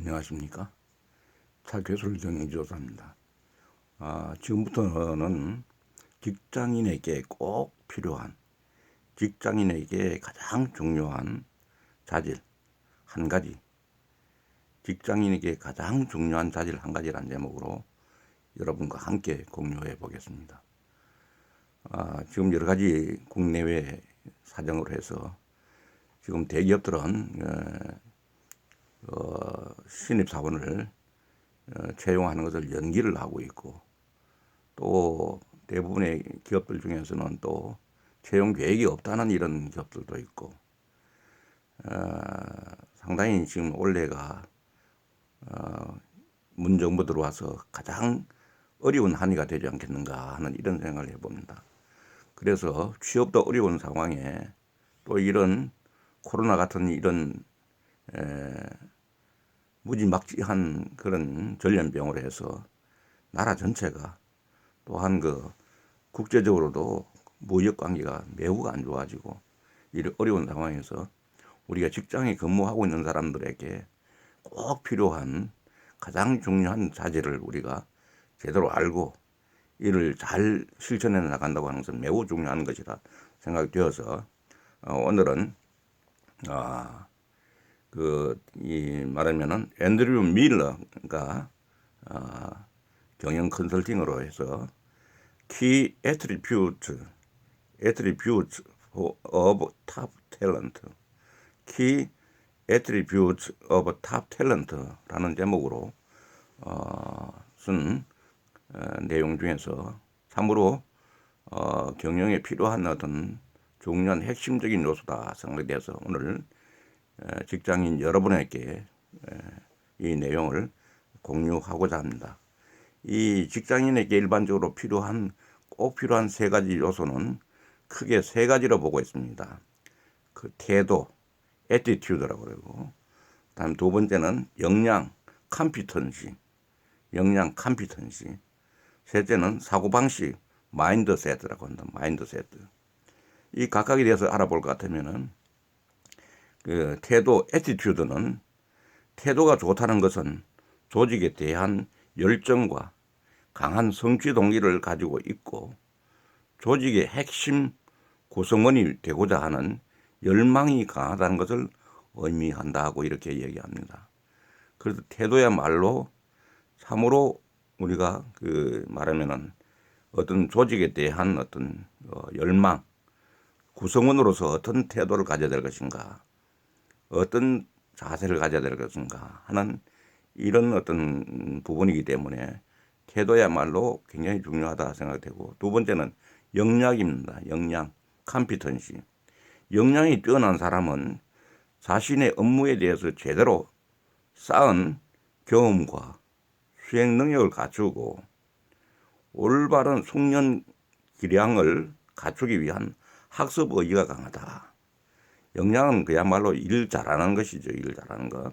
안녕하십니까. 차교술 경영조사입니다. 아, 지금부터는 직장인에게 꼭 필요한, 직장인에게 가장 중요한 자질 한 가지, 직장인에게 가장 중요한 자질 한 가지란 제목으로 여러분과 함께 공유해 보겠습니다. 아, 지금 여러 가지 국내외 사정으로 해서 지금 대기업들은 어, 어, 신입 사원을 어, 채용하는 것을 연기를 하고 있고 또 대부분의 기업들 중에서는 또 채용 계획이 없다는 이런 기업들도 있고 어, 상당히 지금 올해가 어, 문정부 들어와서 가장 어려운 한 해가 되지 않겠는가 하는 이런 생각을 해봅니다. 그래서 취업도 어려운 상황에 또 이런 코로나 같은 이런 에, 무지막지한 그런 전염병으로 해서 나라 전체가 또한 그 국제적으로도 무역 관계가 매우 안 좋아지고 이런 어려운 상황에서 우리가 직장에 근무하고 있는 사람들에게 꼭 필요한 가장 중요한 자질을 우리가 제대로 알고 이를 잘 실천해 나간다고 하는 것은 매우 중요한 것이라 생각이 되어서 어, 오늘은 아, 그, 이 말하면은 앤드류 밀러가 아, 경영 컨설팅으로 해서 Key Attribute, Attribute of Top Talent, Key Attribute of Top Talent라는 제목으로 어, 쓴 어, 내용 중에서 참으로 어, 경영에 필요한 어떤 중요한 핵심적인 요소다 생각이 돼서 오늘 에, 직장인 여러분에게 에, 이 내용을 공유하고자 합니다. 이 직장인에게 일반적으로 필요한 꼭 필요한 세 가지 요소는 크게 세 가지로 보고 있습니다. 그 태도, 에티튜드라고 그러고, 다음 두 번째는 역량, 컴피턴시, 역량, 컴피턴시. 셋째는 사고방식, 마인드세트라고 한다. 마인드세트. 이 각각에 대해서 알아볼 것 같으면은 그 태도, 에티튜드는 태도가 좋다는 것은 조직에 대한 열정과 강한 성취 동기를 가지고 있고 조직의 핵심 구성원이 되고자 하는 열망이 강하다는 것을 의미한다 하고 이렇게 얘기합니다. 그래서 태도야말로 참으로 우리가 그 말하면은 어떤 조직에 대한 어떤 어 열망, 구성원으로서 어떤 태도를 가져야 될 것인가, 어떤 자세를 가져야 될 것인가 하는 이런 어떤 부분이기 때문에 태도야말로 굉장히 중요하다 생각되고 두 번째는 역량입니다. 역량, 컴피턴시. 역량이 뛰어난 사람은 자신의 업무에 대해서 제대로 쌓은 경험과 수행 능력을 갖추고 올바른 숙련 기량을 갖추기 위한 학습 의지가 강하다. 역량은 그야말로 일 잘하는 것이죠. 일 잘하는 것.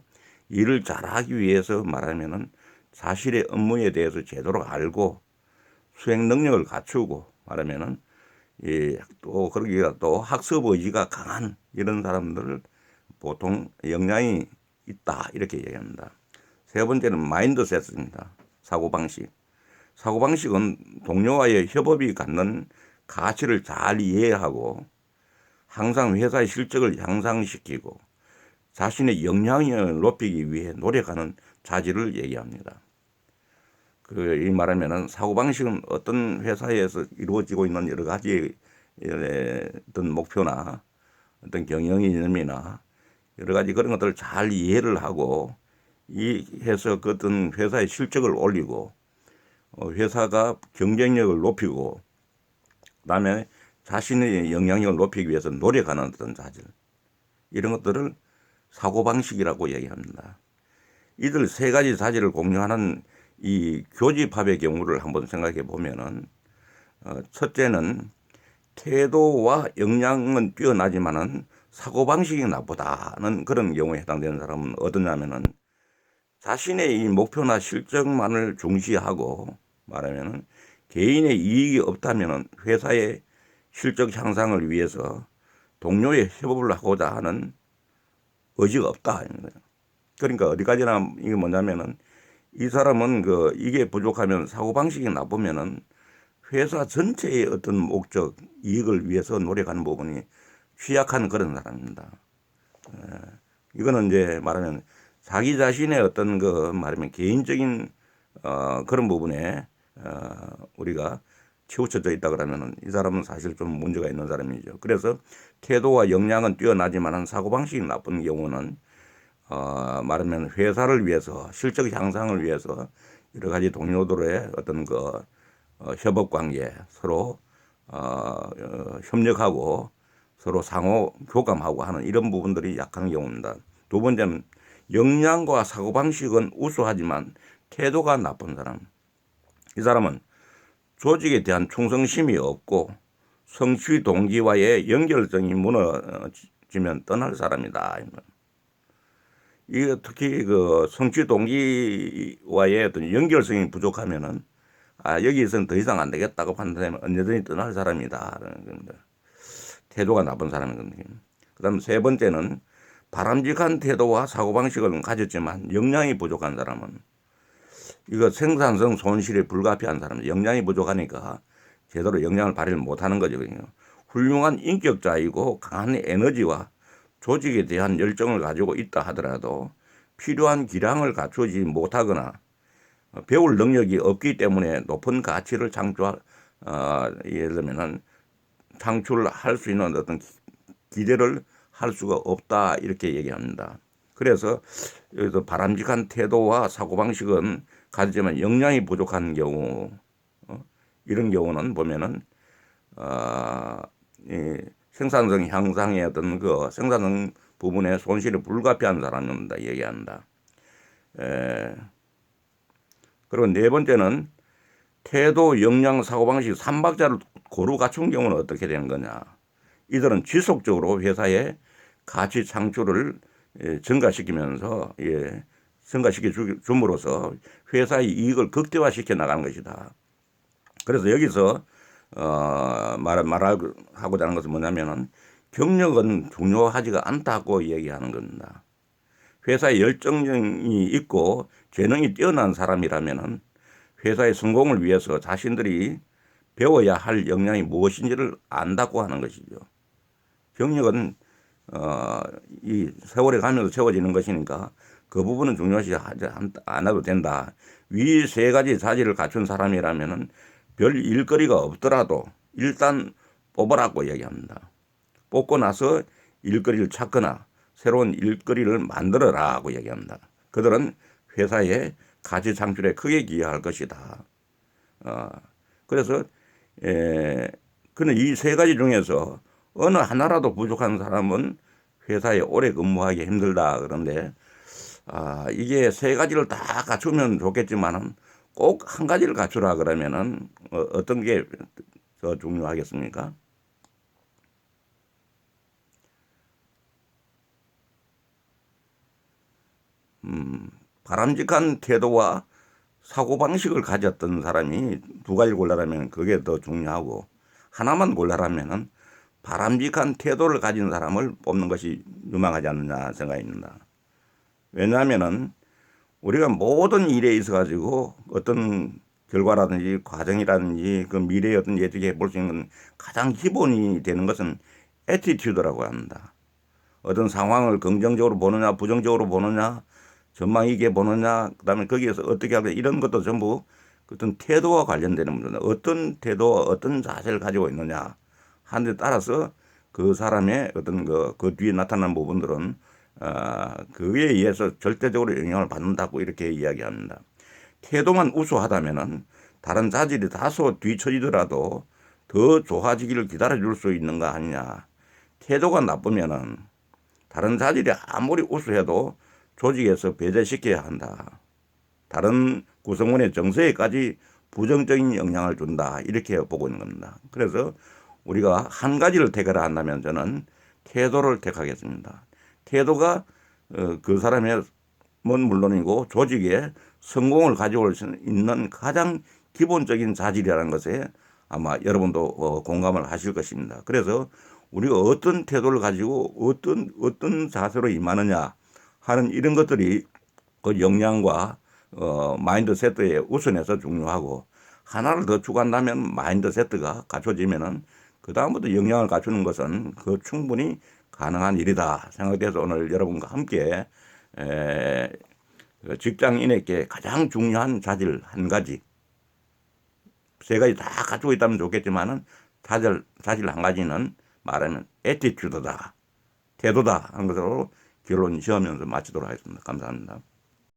일을 잘하기 위해서 말하면은 자신의 업무에 대해서 제대로 알고 수행 능력을 갖추고 말하면은 예, 또 그러기가 또 학습 의지가 강한 이런 사람들을 보통 역량이 있다 이렇게 얘기합니다. 세 번째는 마인드셋입니다. 사고 방식. 사고 방식은 동료와의 협업이 갖는 가치를 잘 이해하고 항상 회사의 실적을 향상시키고 자신의 역량을 높이기 위해 노력하는 자질을 얘기합니다. 그, 이 말하면은 사고방식은 어떤 회사에서 이루어지고 있는 여러 가지 어떤 목표나 어떤 경영 이념이나 여러 가지 그런 것들을 잘 이해를 하고 이 해서 그 어떤 회사의 실적을 올리고 어, 회사가 경쟁력을 높이고 그다음에 자신의 영향력을 높이기 위해서 노력하는 어떤 자질 이런 것들을 사고방식이라고 얘기합니다. 이들 세 가지 자질을 공유하는 이 교집합의 경우를 한번 생각해 보면은 어, 첫째는 태도와 역량은 뛰어나지만은 사고방식이 나쁘다는 그런 경우에 해당되는 사람은 어떠냐면은 자신의 이 목표나 실적만을 중시하고 말하면은 개인의 이익이 없다면은 회사의 실적 향상을 위해서 동료의 협업을 하고자 하는 의지가 없다. 그러니까 어디까지나 이게 뭐냐면은 이 사람은 그 이게 부족하면 사고 방식이 나쁘면은 회사 전체의 어떤 목적 이익을 위해서 노력하는 부분이 취약한 그런 사람입니다. 에, 이거는 이제 말하면 자기 자신의 어떤 그 말하면 개인적인 어 그런 부분에 어 우리가 치우쳐져 있다 그러면은 이 사람은 사실 좀 문제가 있는 사람이죠. 그래서 태도와 역량은 뛰어나지만은 사고 방식이 나쁜 경우는 어 말하면 회사를 위해서 실적 향상을 위해서 여러 가지 동료들의 어떤 그 어, 협업 관계 서로 어, 어, 협력하고 서로 상호 교감하고 하는 이런 부분들이 약한 경우입니다. 두 번째는 역량과 사고 방식은 우수하지만 태도가 나쁜 사람. 이 사람은 조직에 대한 충성심이 없고 성취 동기와의 연결성이 무너지면 떠날 사람이다. 이게 특히 그 성취 동기와의 어떤 연결성이 부족하면은 아 여기서는 더 이상 안 되겠다고 판단하면 언제든지 떠날 사람이다 라는 겁니다. 태도가 나쁜 사람인 겁니다. 그 다음 세 번째는 바람직한 태도와 사고방식을 가졌지만 역량이 부족한 사람은 이거 생산성 손실에 불가피한 사람, 역량이 부족하니까 제대로 역량을 발휘를 못하는 거죠. 훌륭한 인격자이고 강한 에너지와 조직에 대한 열정을 가지고 있다 하더라도 필요한 기량을 갖추지 못하거나 배울 능력이 없기 때문에 높은 가치를 창출, 어, 예를 들면은 창출할 수 있는 어떤 기대를 할 수가 없다 이렇게 얘기합니다. 그래서 여기서 바람직한 태도와 사고방식은 가지만 역량이 부족한 경우 어? 이런 경우는 보면은 어, 이 생산성 향상의 어떤 그 생산성 부분에 손실이 불가피한 사람입니다. 얘기한다. 에, 그리고 네 번째는 태도, 역량, 사고방식 삼박자를 고루 갖춘 경우는 어떻게 되는 거냐. 이들은 지속적으로 회사의 가치 창출을 예, 증가시키면서 예, 증가시켜 줌으로써 회사의 이익을 극대화시켜 나가는 것이다. 그래서 여기서 어, 말, 말하고자 하는 것은 뭐냐면은 경력은 중요하지가 않다고 얘기하는 겁니다. 회사에 열정이 있고 재능이 뛰어난 사람이라면은 회사의 성공을 위해서 자신들이 배워야 할 역량이 무엇인지를 안다고 하는 것이죠. 경력은 어, 이 세월이 가면서 채워지는 것이니까 그 부분은 중요하지 않아도 된다. 위 세 가지 자질을 갖춘 사람이라면은 별 일거리가 없더라도 일단 뽑으라고 얘기합니다. 뽑고 나서 일거리를 찾거나 새로운 일거리를 만들어라고 얘기합니다. 그들은 회사의 가치 창출에 크게 기여할 것이다. 어, 그래서 에, 그는 이세 가지 중에서 어느 하나라도 부족한 사람은 회사에 오래 근무하기 힘들다 그런데 아, 이게 세 가지를 다 갖추면 좋겠지만은 꼭 한 가지를 갖추라 그러면은 어, 어떤 게 더 중요하겠습니까? 음, 바람직한 태도와 사고방식을 가졌던 사람이 두 가지를 골라라면 그게 더 중요하고 하나만 골라라면은 바람직한 태도를 가진 사람을 뽑는 것이 유망하지 않느냐 생각입니다. 왜냐하면은 우리가 모든 일에 있어 가지고 어떤 결과라든지 과정이라든지 그 미래의 어떤 예측해 볼 수 있는 가장 기본이 되는 것은 에티튜드라고 합니다. 어떤 상황을 긍정적으로 보느냐 부정적으로 보느냐 전망 있게 보느냐, 그 다음에 거기에서 어떻게 하냐, 이런 것도 전부 어떤 태도와 관련되는 문제다. 어떤 태도와 어떤 자세를 가지고 있느냐 하는 데 따라서 그 사람의 어떤 그, 그 뒤에 나타난 부분들은 어, 그에 의해서 절대적으로 영향을 받는다고 이렇게 이야기합니다. 태도만 우수하다면은 다른 자질이 다소 뒤처지더라도 더 좋아지기를 기다려줄 수 있는 거 아니냐. 태도가 나쁘면은 다른 자질이 아무리 우수해도 조직에서 배제시켜야 한다. 다른 구성원의 정서에까지 부정적인 영향을 준다. 이렇게 보고 있는 겁니다. 그래서 우리가 한 가지를 택하라 한다면 저는 태도를 택하겠습니다. 태도가 어, 그 사람의 뭐 물론이고 조직의 성공을 가져올 수 있는 가장 기본적인 자질이라는 것에 아마 여러분도 어, 공감을 하실 것입니다. 그래서 우리가 어떤 태도를 가지고 어떤 어떤 자세로 임하느냐 하는 이런 것들이 그 역량과 어, 마인드 세트에 우선해서 중요하고 하나를 더 추구한다면 마인드 세트가 갖춰지면은 그 다음부터 역량을 갖추는 것은 그 충분히 가능한 일이다 생각돼서 오늘 여러분과 함께 에, 그 직장인에게 가장 중요한 자질 한 가지 세 가지 다 갖추고 있다면 좋겠지만은 자질 자질 한 가지는 말하면 에티튜드다 태도다 하는 것으로 결론 지으면서 마치도록 하겠습니다. 감사합니다.